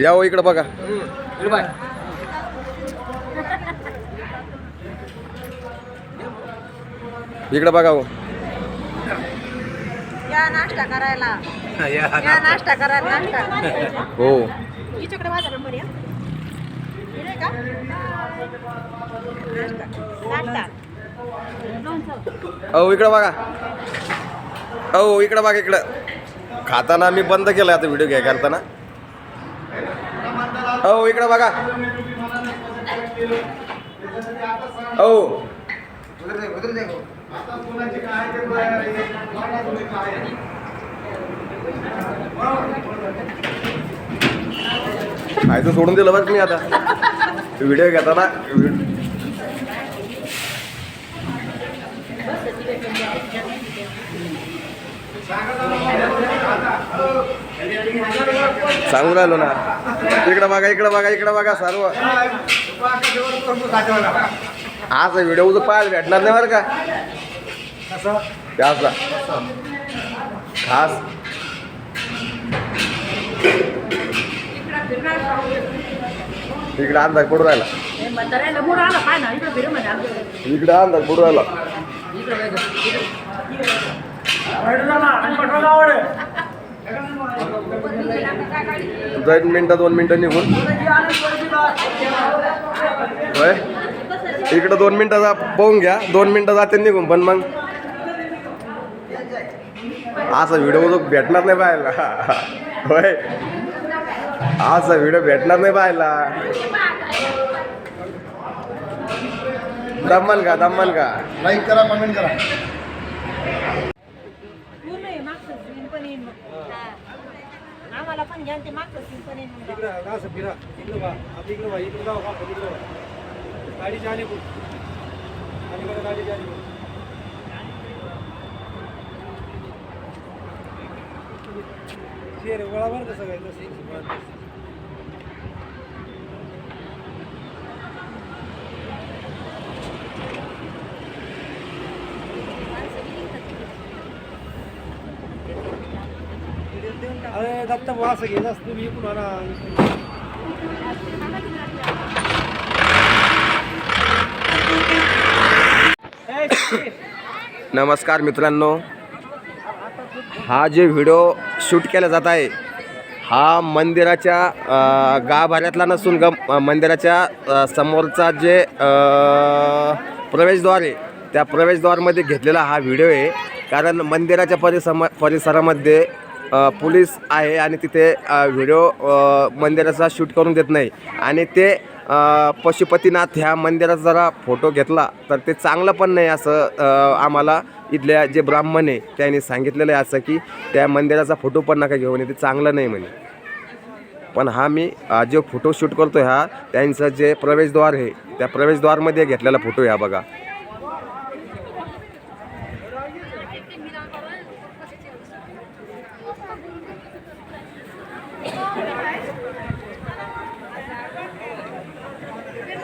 या हो इकडं बघा. इकडं बघा हो. या नाश्ता करायला. या नाश्ता करायला नाश्ता. हो. हिच्याकडे माझा नंबर या हे नाही का? नाश्ता. नाश्ता. अहो इकडं बघा. अहो इकडं बघा इकडं. खाताना मी बंद केलं आता व्हिडिओ घ्या करताना. हो इकडं बघा. अहो खायचं सोडून दिलं बघ मी आता? व्हिडिओ घेताना. सांगू राहिलो ना. इकडं बघा इकडं बघा इकडं बघा सर्व. आज व्हिडिओ उद्या पाहायला भेटणार नाही बरं का? त्याचा खास. इकडं अंदाज पडू राहिला. इकडं मूड आला अंदाज राहिला दोन मिनटं दोन मिनटं निघून. होय? इकडं दोन मिनटं जा पाहून घ्या. दोन मिनटं जाते निघून पण मग. असा व्हिडिओ भेटणार नाही पाहायला. होय? असा व्हिडिओ भेटणार नाही पाहायला. दम्मन का दम्मन का? लाईक करा कमेंट करा पूर्ण आहे मागचं सीन पण येईन मग आम्हाला पण घ्या ते मागचं सीन पण येईन मग. इकडं असं फिरा इकडं बा आता इकडं बा इकडं जाऊ का आपण इकडं बा गाडीच्या अलीकडून अलीकडे गाडीच्या अलीकडून शेर गोळा बरं कसं काय तसं अरे दत्त बुवा असं घेत असतो मी इकडून आणा नमस्कार मित्रांनो. हा जे व्हिडिओ शूट केला जात आहे हा मंदिराच्या गाभाऱ्यातला नसून ग मंदिराच्या समोरचा जे प्रवेशद्वार आहे त्या प्रवेशद्वारमध्ये घेतलेला हा व्हिडिओ आहे. कारण मंदिराच्या परिसम परिसरामध्ये पोलीस आहे आणि तिथे व्हिडिओ मंदिराचा शूट करून देत नाही. आणि ते पशुपतीनाथ ह्या मंदिराचा जरा फोटो घेतला तर ते चांगलं पण नाही असं आम्हाला इथल्या जे ब्राह्मण आहे त्यांनी सांगितलेलं आहे असं की त्या मंदिराचा फोटो पण नका घेऊ म्हणे ते चांगलं नाही म्हणे. पण हा मी जो जे फोटो शूट करतो हा त्यांचं जे प्रवेशद्वार आहे त्या प्रवेशद्वारमध्ये घेतलेला फोटो ह्या बघा.